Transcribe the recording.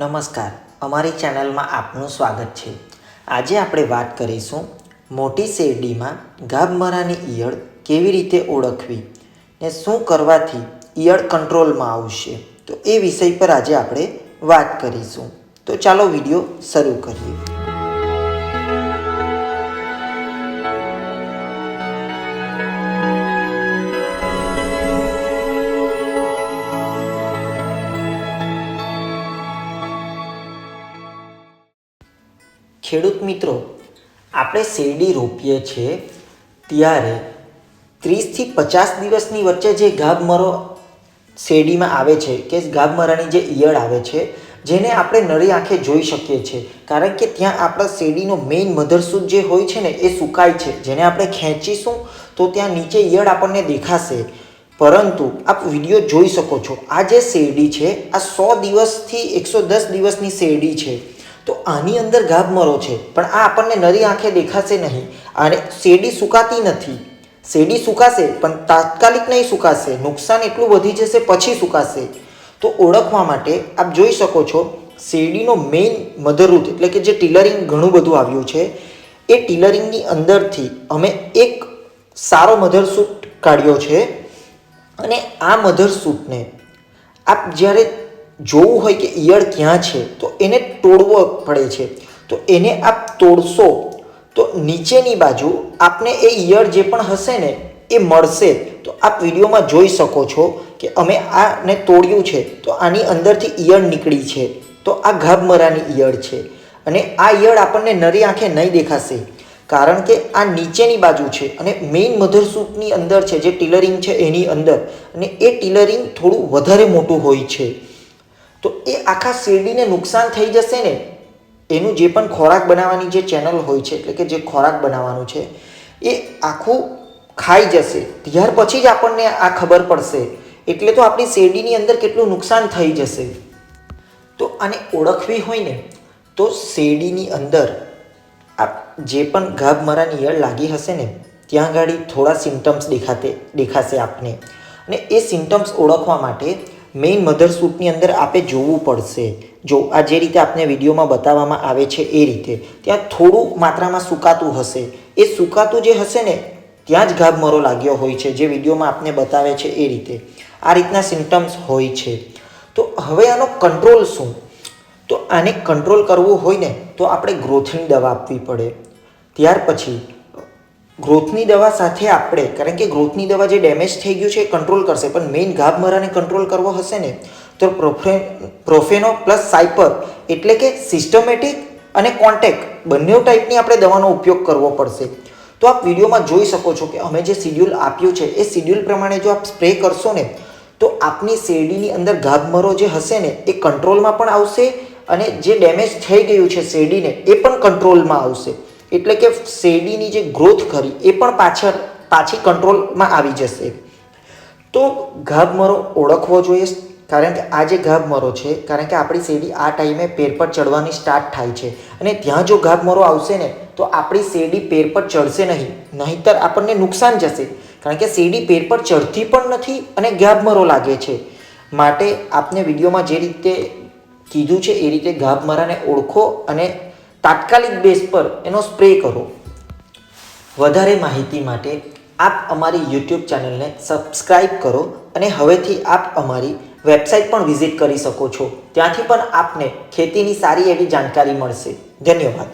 નમસ્કાર. અમારી ચેનલમાં આપનું સ્વાગત છે. આજે આપણે વાત કરીશું મોટી શેરડીમાં ગાભમરાની ઈયળ કેવી રીતે ઓળખવી ને શું કરવાથી ઈયળ કંટ્રોલમાં આવશે. તો એ વિષય પર આજે આપણે વાત કરીશું. તો ચાલો વીડિયો શરૂ કરીએ. ખેડૂત મિત્રો, આપણે શેરડી રોપીએ છીએ ત્યારે ત્રીસથી પચાસ દિવસની વચ્ચે જે ગાભમરો શેરડીમાં આવે છે, કે ગાભમરાની જે ઈયળ આવે છે, જેને આપણે નળી આંખે જોઈ શકીએ છીએ. કારણ કે ત્યાં આપણા શેરડીનો મેઇન મધરસૂદ જે હોય છે ને, એ સુકાય છે. જેને આપણે ખેંચીશું તો ત્યાં નીચે ઈયળ આપણને દેખાશે. પરંતુ આપ વીડિયો જોઈ શકો છો, આ જે શેરડી છે, આ સો દિવસથી એકસો દસ દિવસની શેરડી છે. તો આની અંદર ગાભમરો છે, પણ આ આપણને નરી આંખે દેખાશે નહીં અને શેરડી સુકાતી નથી. શેરડી સુકાશે, પણ તાત્કાલિક નહીં સુકાશે. નુકસાન એટલું વધી જશે, પછી સુકાશે. તો ઓળખવા માટે આપ જોઈ શકો છો, શેરડીનો મેઇન મધરરૂટ એટલે કે જે ટીલરિંગ ઘણું બધું આવ્યું છે, એ ટીલરિંગની અંદરથી અમે એક સારો મધરસૂટ કાઢ્યો છે. અને આ મધરસૂટને આપ જ્યારે જોવું હોય કે ઈયળ ક્યાં છે, તો એને તોડવો પડે છે. તો એને આપ તોડશો, તો નીચેની બાજુ આપને એ ઈયળ જે પણ હશે ને, એ મળશે. તો આપ વિડીયોમાં જોઈ શકો છો કે અમે આને તોડ્યું છે, તો આની અંદરથી ઈયળ નીકળી છે. તો આ ગાભમરાની ઈયળ છે. અને આ ઈયળ આપણને નરી આંખે નહીં દેખાશે. કારણ કે આ નીચેની બાજુ છે અને મેઇન મધરસૂટની અંદર છે, જે ટીલરિંગ છે એની અંદર. અને એ ટીલરિંગ થોડું વધારે મોટું હોય છે. તો એ આખા શેરડીને નુકસાન થઈ જશે ને? એનું જે પણ ખોરાક બનાવવાની જે ચેનલ હોય છે, એટલે કે જે ખોરાક બનાવવાનું છે, એ આખું ખાઈ જશે. ત્યાર પછી જ આપણને આ ખબર પડશે. એટલે તો આપણી શેરડીની અંદર કેટલું નુકસાન થઈ જશે. તો આને ઓળખવી હોય ને, તો શેરડીની અંદર જે પણ ગાભમરાની ઈયળ લાગી હશે ને, ત્યાં આગળ થોડા સિમ્ટમ્સ દેખાતે, દેખાશે આપને. અને એ સિમ્ટમ્સ ઓળખવા માટે મેઇન મધરસૂટની અંદર આપે જોવું પડશે. જો આ જે રીતે આપને વિડીયોમાં બતાવવામાં આવે છે એ રીતે. ત્યાં થોડું માત્રામાં સુકાતું હશે. એ સુકાતું જે હશે ને, ત્યાં જ ગાભમરો લાગ્યો હોય છે, જે વિડીયોમાં આપને બતાવે છે એ રીતે. આ રીતના સિમ્ટમ્સ હોય છે. તો હવે આનો કંટ્રોલ શું? તો આને કંટ્રોલ કરવું હોય ને, તો આપણે ગ્રોથની દવા આપવી પડે. ત્યાર પછી ગ્રોથની દવા સાથે આપણે, કારણ કે ગ્રોથની દવા જે ડેમેજ થઈ ગયું છે એ કંટ્રોલ કરશે, પણ મેઇન ગાભમરાને કંટ્રોલ કરવો હશે ને, તો પ્રોફે પ્રોફેનો પ્લસ સાયપર એટલે કે સિસ્ટમેટિક અને કોન્ટેક બંને ટાઈપની આપણે દવાનો ઉપયોગ કરવો પડશે. તો આપ વિડીયોમાં જોઈ શકો છો કે અમે જે શિડ્યુલ આપ્યું છે, એ શિડ્યુલ પ્રમાણે જો આપ સ્પ્રે કરશો ને, તો આપની શેરડીની અંદર ગાભમરો જે હશે ને, એ કંટ્રોલમાં પણ આવશે અને જે ડેમેજ થઈ ગયું છે શેરડીને, એ પણ કંટ્રોલમાં આવશે. એટલે કે શેરડીની જે ગ્રોથ ખરી, એ પણ પાછળ, પાછી કંટ્રોલમાં આવી જશે. તો ગાભમરો ઓળખવો જોઈએ, કારણ કે આ જે ગાભમરો છે, કારણ કે આપણી શેરડી આ ટાઈમે પેર પર ચડવાની સ્ટાર્ટ થાય છે. અને ત્યાં જો ગાભમરો આવશે ને, તો આપણી શેરડી પેર પર ચડશે નહીં, નહીંતર આપણને નુકસાન જશે. કારણ કે શેરડી પેર પર ચડતી પણ નથી અને ગાભમરો લાગે છે. માટે આપને વિડીયોમાં જે રીતે કીધું છે, એ રીતે ગાભમરાને ઓળખો અને તાત્કાલિક બેઝ પર એનો સ્પ્રે કરો. વધારે માહિતી માટે આપ અમારી યુટ્યુબ ચેનલને સબસ્ક્રાઈબ કરો અને હવેથી આપ અમારી વેબસાઇટ પણ વિઝિટ કરી શકો છો. ત્યાંથી પણ આપને ખેતીની સારી એવી જાણકારી મળશે. ધન્યવાદ.